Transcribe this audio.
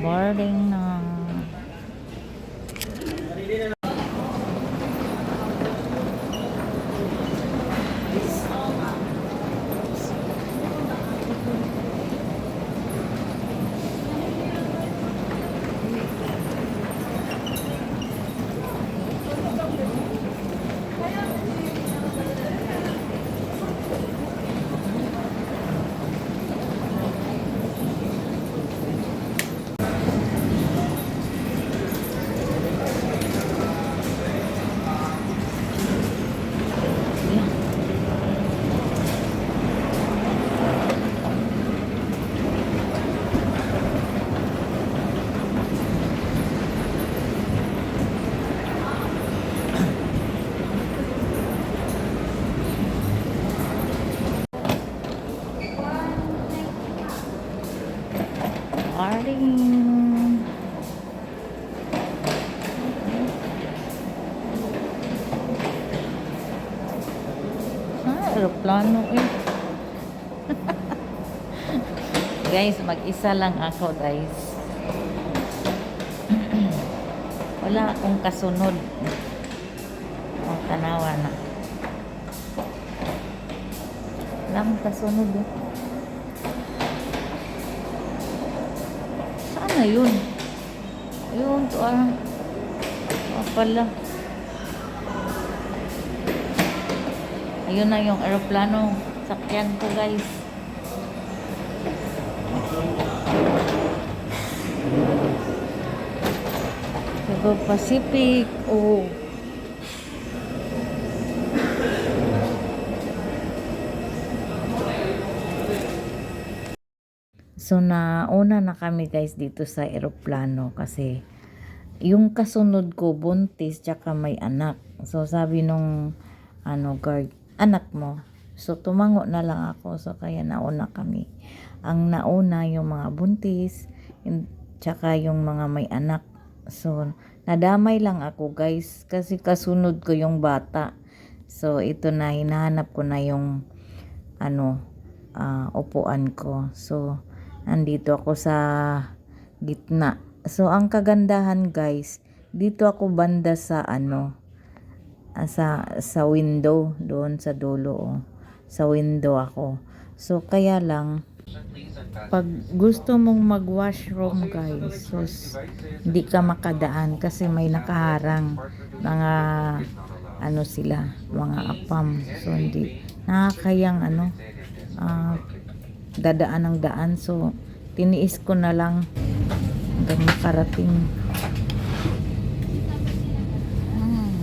Boarding na. Boarding. Ah, aeroplano eh. guys, mag-isa lang ako guys. Wala akong kasunod. Ang tanawa na. Wala akong kasunod eh. Na yun? Ayun, to ah. Ah, pala. Ayun na yung aeroplano. Sakyan ko guys. Cebu Pacific. Oh. So nauna na kami guys dito sa eroplano kasi yung kasunod ko buntis tsaka may anak. So sabi nung ano guard, anak mo. So tumango na lang ako so kaya nauna kami. Ang nauna yung mga buntis tsaka yung mga may anak. So nadamay lang ako guys kasi kasunod ko yung bata. So ito na hinahanap ko na yung ano ah, upuan ko. So andito ako sa gitna. So ang kagandahan guys, dito ako banda sa ano ah, sa sa window doon sa dulo oh. Sa window ako. So kaya lang pag gusto mong mag-washroom guys, so hindi ka makadaan kasi may nakaharang mga ano sila, mga apam. So hindi nakakayang ano ah, dadaan ng daan. So tiniis ko na lang hanggang makarating. Hmm.